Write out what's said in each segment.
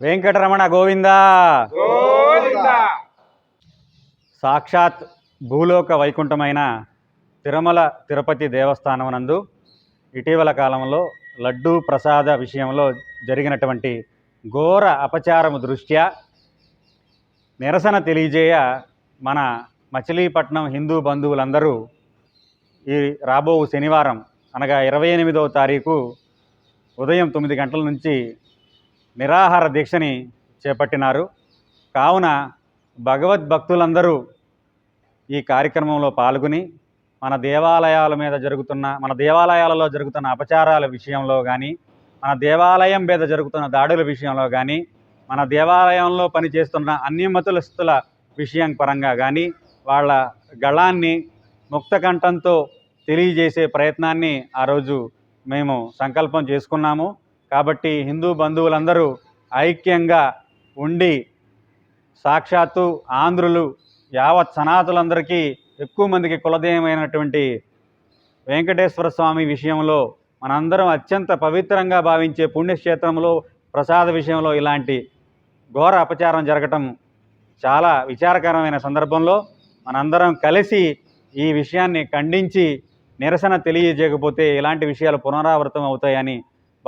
వెంకటరమణ గోవిందా. సాక్షాత్ భూలోక వైకుంఠమైన తిరుమల తిరుపతి దేవస్థానం నందు ఇటీవల కాలంలో లడ్డూ ప్రసాద విషయంలో జరిగినటువంటి ఘోర అపచారము దృష్ట్యా నిరసన తెలియజేయ మన మచిలీపట్నం హిందూ బంధువులందరూ ఈ రాబో శనివారం అనగా ఇరవై ఎనిమిదవ తారీఖు ఉదయం తొమ్మిది గంటల నుంచి నిరాహార దీక్షని చేపట్టినారు. కావున భగవద్భక్తులందరూ ఈ కార్యక్రమంలో పాల్గొని మన దేవాలయాల మీద జరుగుతున్న మన దేవాలయాలలో జరుగుతున్న అపచారాల విషయంలో కానీ మన దేవాలయం మీద జరుగుతున్న దాడుల విషయంలో కానీ మన దేవాలయంలో పనిచేస్తున్న అన్యమతులస్తుల విషయం పరంగా కానీ వాళ్ళ గళాన్ని ముక్తకంఠంతో తెలియజేసే ప్రయత్నాన్ని ఆ రోజు మేము సంకల్పం చేసుకున్నాము. కాబట్టి హిందూ బంధువులందరూ ఐక్యంగా ఉండి సాక్షాత్తు ఆంధ్రులు యావత్ సనాతులందరికీ ఎక్కువ మందికి కులదేయమైనటువంటి వెంకటేశ్వర స్వామి విషయంలో మనందరం అత్యంత పవిత్రంగా భావించే పుణ్యక్షేత్రంలో ప్రసాద విషయంలో ఇలాంటి ఘోర అపచారం జరగటం చాలా విచారకరమైన సందర్భంలో మనందరం కలిసి ఈ విషయాన్ని ఖండించి నిరసన తెలియజేయకపోతే ఇలాంటి విషయాలు పునరావృతం అవుతాయని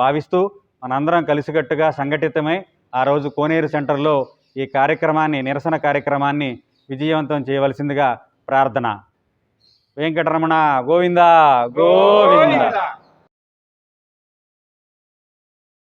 భావిస్తూ మనందరం కలిసికట్టుగా సంఘటితమై ఆ రోజు కోనేరు సెంటర్లో ఈ కార్యక్రమాన్ని నిరసన కార్యక్రమాన్ని విజయవంతం చేయవలసిందిగా ప్రార్థన. వెంకటరమణ గోవిందా గోవిందా. గోవింద